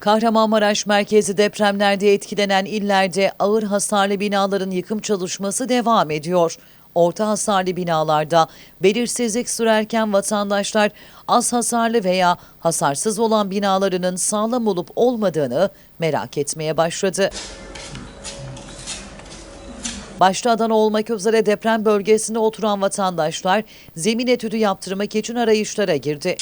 Kahramanmaraş merkezi depremlerde etkilenen illerde ağır hasarlı binaların yıkım çalışması devam ediyor. Orta hasarlı binalarda belirsizlik sürerken vatandaşlar az hasarlı veya hasarsız olan binalarının sağlam olup olmadığını merak etmeye başladı. Başta Adana olmak üzere deprem bölgesinde oturan vatandaşlar zemin etüdü yaptırmak için arayışlara girdi.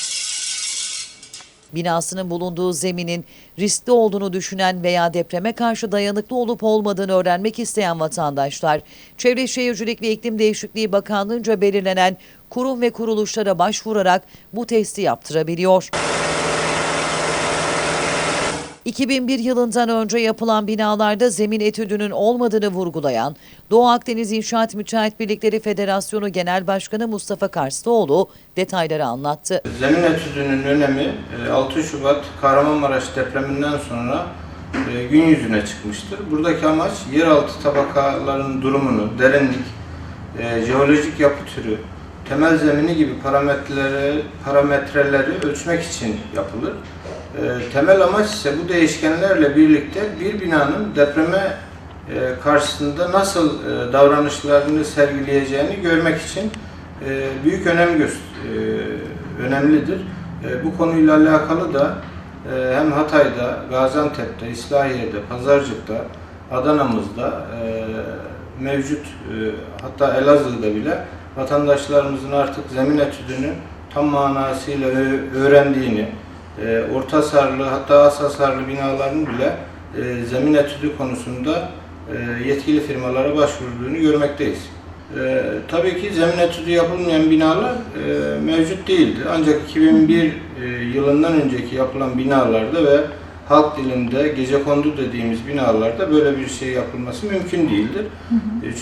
Binasının bulunduğu zeminin riskli olduğunu düşünen veya depreme karşı dayanıklı olup olmadığını öğrenmek isteyen vatandaşlar, Çevre Şehircilik ve İklim Değişikliği Bakanlığı'nca belirlenen kurum ve kuruluşlara başvurarak bu testi yaptırabiliyor. 2001 yılından önce yapılan binalarda zemin etüdünün olmadığını vurgulayan Doğu Akdeniz İnşaat Müteahhit Birlikleri Federasyonu Genel Başkanı Mustafa Karslıoğlu detayları anlattı. Zemin etüdünün önemi e, 6 Şubat Kahramanmaraş depreminden sonra e, gün yüzüne çıkmıştır. Buradaki amaç yeraltı tabakalarının durumunu, derinlik, e, jeolojik yapı türü, temel zemini gibi parametreleri, parametreleri ölçmek için yapılır. E, Temel amaç ise bu değişkenlerle birlikte bir binanın depreme e, karşısında nasıl e, davranışlarını sergileyeceğini görmek için e, büyük önem önemlidir. Bu konuyla alakalı da hem Hatay'da, Gaziantep'te, İslahiye'de, Pazarcık'ta, Adana'mızda mevcut hatta Elazığ'da bile vatandaşlarımızın artık zemin etüdünü tam manasıyla öğrendiğini, e, orta hasarlı hatta az hasarlı binaların bile e, zemin etüdü konusunda e, yetkili firmalara başvurduğunu görmekteyiz. E, tabii ki zemin etüdü yapılmayan binalar e, mevcut değildi. Ancak 2001 e, yılından önceki yapılan binalarda ve halk dilinde gecekondu dediğimiz binalarda böyle bir şey yapılması mümkün değildir.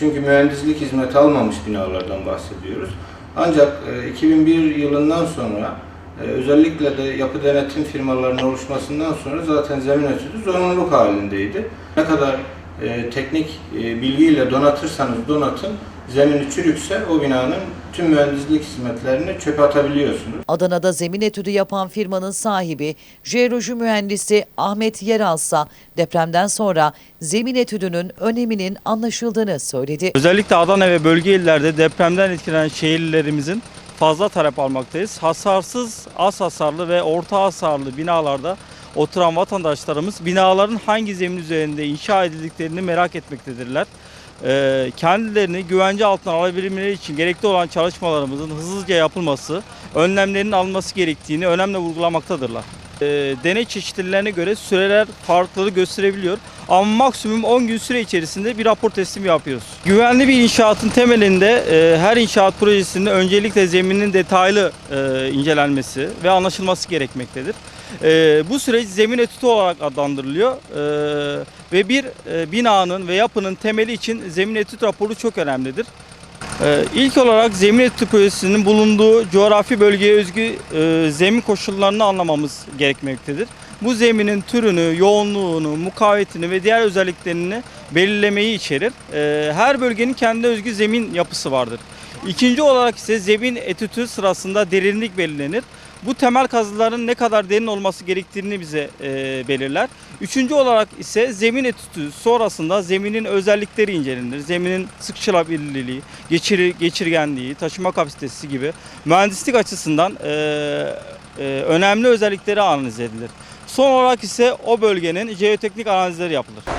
Çünkü mühendislik hizmeti almamış binalardan bahsediyoruz. Ancak e, 2001 yılından sonra özellikle de yapı denetim firmalarının oluşmasından sonra zaten zemin etüdü zorunluluk halindeydi. Ne kadar e, teknik e, bilgiyle donatırsanız donatın, zemini çürükse o binanın tüm mühendislik hizmetlerini çöpe atabiliyorsunuz. Adana'da zemin etüdü yapan firmanın sahibi jeoloji mühendisi Ahmet Yeralsa depremden sonra zemin etüdünün öneminin anlaşıldığını söyledi. Özellikle Adana ve bölge illerde depremden etkilenen şehirlerimizin fazla talep almaktayız. Hasarsız, az hasarlı ve orta hasarlı binalarda oturan vatandaşlarımız binaların hangi zemin üzerinde inşa edildiklerini merak etmektedirler. Ee, kendilerini güvence altına alabilmeleri için gerekli olan çalışmalarımızın hızlıca yapılması, önlemlerin alınması gerektiğini önemli vurgulamaktadırlar. Ee, deney çeşitlilerine göre süreler farklılığı gösterebiliyor. Ama maksimum 10 gün süre içerisinde bir rapor teslimi yapıyoruz. Güvenli bir inşaatın temelinde e, her inşaat projesinde öncelikle zeminin detaylı e, incelenmesi ve anlaşılması gerekmektedir. E, bu süreç zemin etütü olarak adlandırılıyor E, ve bir e, binanın ve yapının temeli için zemin etüt raporu çok önemlidir. Ee, İlk olarak zemin etüdü projesinin bulunduğu coğrafi bölgeye özgü e, zemin koşullarını anlamamız gerekmektedir. Bu zeminin türünü, yoğunluğunu, mukavemetini ve diğer özelliklerini belirlemeyi içerir. Ee, Her bölgenin kendine özgü zemin yapısı vardır. İkinci olarak ise zemin etütü sırasında derinlik belirlenir. Bu temel kazıların ne kadar derin olması gerektiğini bize e, belirler. Üçüncü olarak ise zemin etütü sonrasında zeminin özellikleri incelenir. Zeminin sıkışılabilirliği, geçir, geçirgenliği, taşıma kapasitesi gibi mühendislik açısından e, e, önemli özellikleri analiz edilir. Son olarak ise o bölgenin jeoteknik analizleri yapılır.